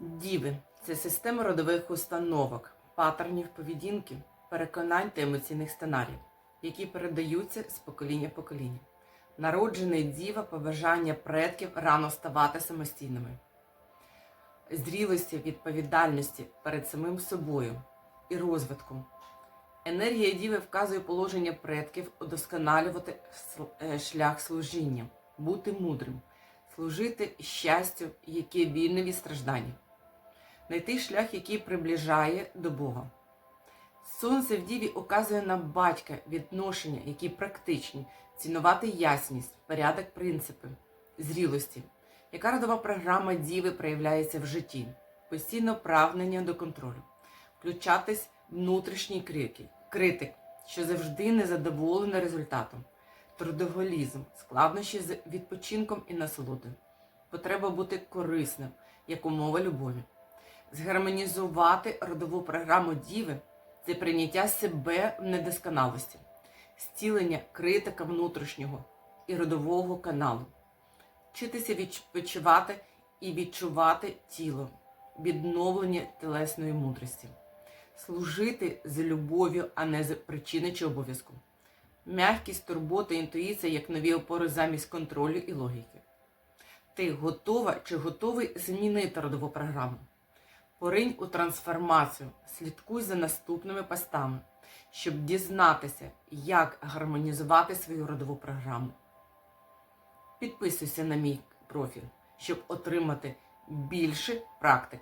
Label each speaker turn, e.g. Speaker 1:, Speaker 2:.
Speaker 1: Діви це система родових установок, паттернів поведінки, переконань та емоційних сценаріїв, які передаються з покоління в покоління. Народжений діва побажання предків рано ставати самостійними, зрілості, відповідальності перед самим собою і розвитком. Енергія діви вказує положення предків удосконалювати е, шлях служіння, бути мудрим, служити щастю, яке вільне від страждання, знайти шлях, який приближає до Бога. Сонце в діві указує на батька відношення, які практичні, цінувати ясність, порядок, принципи, зрілості. Яка родова програма діви проявляється в житті? Постійне прагнення до контролю, включатись внутрішній крики, критик, що завжди незадоволений результатом, трудоголізм, складнощі з відпочинком і насолодою, потреба бути корисним, як умова любові. Згармонізувати родову програму діви це прийняття себе в недосконалості, зцілення критика внутрішнього і родового каналу, вчитися відпочивати і відчувати тіло, відновлення тілесної мудрості, служити з любов'ю, а не з причини чи обов'язку, м'якість, турбота, інтуїція як нові опори замість контролю і логіки. Ти готова чи готовий змінити родову програму? Поринь у трансформацію, слідкуй за наступними постами, щоб дізнатися, як гармонізувати свою родову програму. Підписуйся на мій профіль, щоб отримати більше практик.